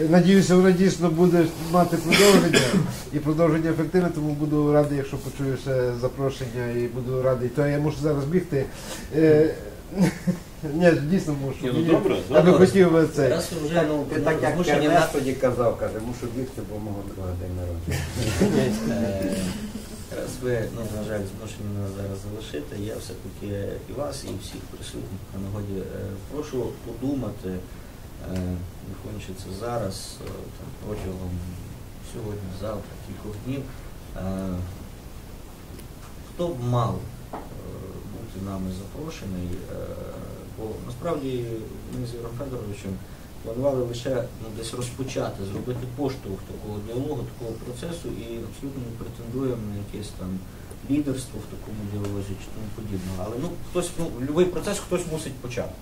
е, надіюся, воно дійсно буде мати продовження і продовження ефективне, тому буду радий, якщо почую ще запрошення і буду радий. То я мушу зараз бігти. Е, Ні, дійсно мушу. Ні, ну добре, Я би добре. хотів би це. Раз вже ну, Ти так як змушені Кернес нас тоді казав, каже, мушу бігти, бо мого друга день народження. Е, Раз ви, ну, на жаль, змушені нас зараз залишити, я все-таки і вас, і всіх присутніх на нагоді е, прошу подумати, е, хочеться це зараз, е, там, протягом сьогодні, завтра, кількох днів, е, хто б мав е, бути нами запрошений, е, бо насправді ми з Ігорем Федоровичем планували лише ну, десь розпочати, зробити поштовх такого діалогу, такого процесу і абсолютно не претендуємо на якесь там лідерство в такому діалозі чи тому подібного. Але ну хтось, ну, будь-який процес хтось мусить почати.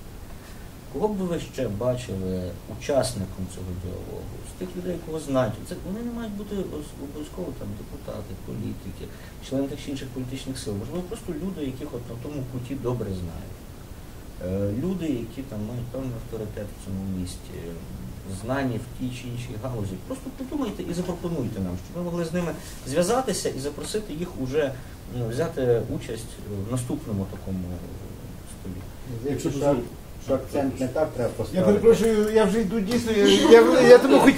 Кого б ви ще бачили учасником цього діалогу? З тих людей, кого знають, це вони не мають бути обов'язково там депутати, політики, члени тих інших політичних сил. Можливо, просто люди, яких от на тому куті добре знають. Е, Люди, які там мають певний авторитет в цьому місті, знані в тій чи іншій галузі. Просто подумайте і запропонуйте нам, щоб ми могли з ними зв'язатися і запросити їх уже ну, взяти участь в наступному такому столі. Якщо що, акцент не так треба Я перепрошую, я вже йду дійсно. Я, я, я тому хотів.